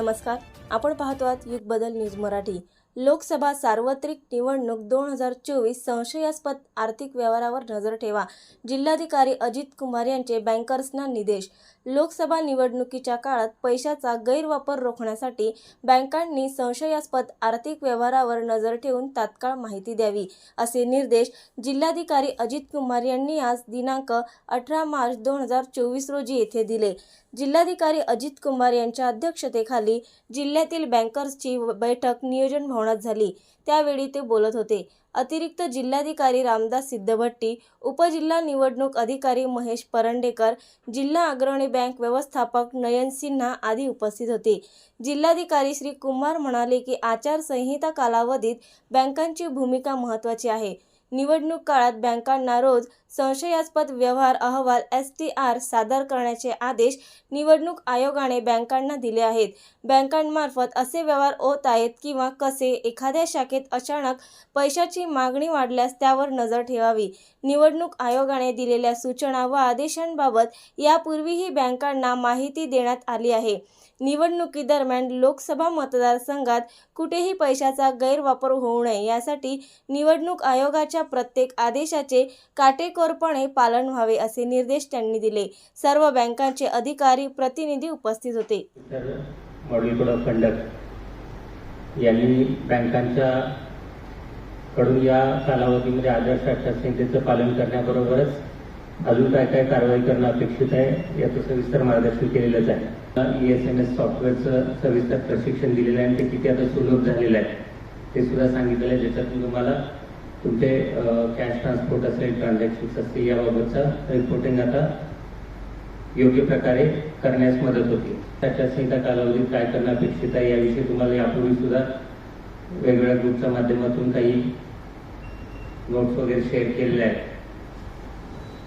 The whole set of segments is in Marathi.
नमस्कार. आपण पाहतो आहात युग बदल न्यूज मराठी. लोकसभा सार्वत्रिक निवडणूक दोन हजार चोवीस संशयास्पद आर्थिक व्यवहारावर नजर ठेवा. जिल्हाधिकारी अजित कुमार यांचे बँकर्सना निर्देश लोकसभा निवडणुकीच्या काळात पैशाचा गैरवापर रोखण्यासाठी बँकांनी संशयास्पद आर्थिक व्यवहारावर नजर ठेवून तात्काळ माहिती द्यावी असे निर्देश जिल्हाधिकारी अजित कुमार यांनी आज दिनांक अठरा मार्च दोन हजार चोवीस रोजी येथे दिले. जिल्हाधिकारी अजित कुमार यांच्या अध्यक्षतेखाली जिल्ह्या जिल्ह्यातील बँकर्सची बैठक नियोजन भवनात झाली. त्यावेळी ते बोलत होते. अतिरिक्त जिल्हाधिकारी रामदास सिद्धभट्टी उपजिल्हा निवडणूक अधिकारी महेश परंडेकर जिल्हा अग्रणी बँक व्यवस्थापक नयन सिन्हा आदी उपस्थित होते. जिल्हाधिकारी श्री कुमार म्हणाले की आचारसंहिता कालावधीत बँकांची भूमिका महत्त्वाची आहे. निवडणूक काळात बँकांना रोज संशयास्पद व्यवहार अहवाल एस टी आर सादर करण्याचे आदेश निवडणूक आयोगाने बँकांना दिले आहेत. बँकांमार्फत असे व्यवहार होत आहेत किंवा कसे एखाद्या शाखेत अचानक पैशाची मागणी वाढल्यास त्यावर नजर ठेवावी. निवडणूक आयोगाने दिलेल्या सूचना व आदेशांबाबत यापूर्वीही बँकांना माहिती देण्यात आली आहे. निवडणुकीदरम्यान लोकसभा मतदारसंघात कुठेही पैशाचा गैरवापर होऊ नये यासाठी निवडणूक आयोगाच्या प्रत्येक आदेशाचे काटेकोरपणे पालन व्हावे असे निर्देश त्यांनी दिले. सर्व बँकांचे अधिकारी प्रतिनिधी उपस्थित होते. मॉडेल कोड ऑफ कंडक्ट यांनी बँकांच्या कडून या कालावधीमध्ये आदर्श आचारसंहितेचं पालन करण्याबरोबरच अजून काय काय कारवाई करणं अपेक्षित आहे याचं सविस्तर मार्गदर्शन केलेलंच आहे. ई एस एम एस सॉफ्टवेअरचं सविस्तर प्रशिक्षण दिलेलं आहे आणि ते किती आता सुलभ झालेलं आहे ते सुद्धा सांगितलेलं आहे. ज्याच्यातून तुम्हाला तुमचे कॅश ट्रान्सपोर्ट असेल ट्रान्झॅक्शन्स असतील याबाबतचं रिपोर्टिंग आता योग्य प्रकारे करण्यास मदत होते. आचारसंहिता कालावधीत काय करणं अपेक्षित आहे याविषयी तुम्हाला यापूर्वी सुद्धा वेगवेगळ्या ग्रुपच्या माध्यमातून काही नोट्स वगैरे शेअर केलेले आहेत.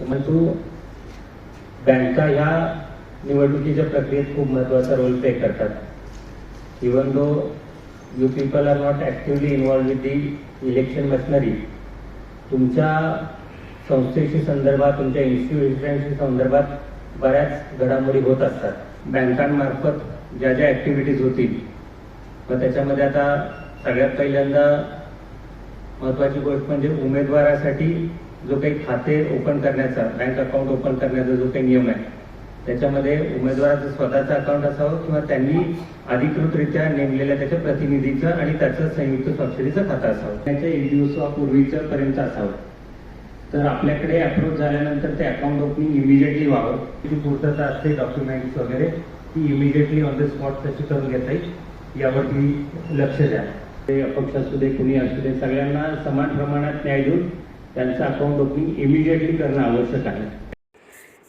परंतु बँका ह्या निवडणुकीच्या प्रक्रियेत खूप महत्त्वाचा रोल प्ले करतात. Even though you people are not actively involved with the election machinery तुमच्या संस्थेशी संदर्भात तुमच्या इन्स्टिट्यूशनशी संदर्भात बऱ्याच घडामोडी होत असतात. बँकांमार्फत ज्या ज्या ऍक्टिव्हिटीज होतील मग त्याच्यामध्ये आता सगळ्यात पहिल्यांदा महत्वाची गोष्ट म्हणजे उमेदवारासाठी जो काही खाते ओपन करण्याचा बँक अकाउंट ओपन करण्याचा जो काही नियम आहे त्याच्यामध्ये उमेदवाराचं स्वतःचं अकाउंट असावं किंवा त्यांनी अधिकृतरित्या नेमलेल्या त्याच्या प्रतिनिधीचं आणि त्याचं संयुक्त स्वाक्षरीचं खातं असावं. त्याच्या एक दिवसापूर्वीचं पर्यंत असावं. तर आपल्याकडे अप्रोच झाल्यानंतर ते अकाउंट ओपनिंग इमिजिएटली व्हावं. पूर्तता असते डॉक्युमेंट्स वगैरे ती इमिजिएटली ऑन द स्पॉट कशी करून घेता येईल. यावर तुम्ही लक्ष द्या. ते अपक्ष असू दे कुणी असू दे सगळ्यांना समान प्रमाणात न्याय देऊन त्यांचं अकाउंट ओपनिंग इमिजिएटली करणं आवश्यक आहे.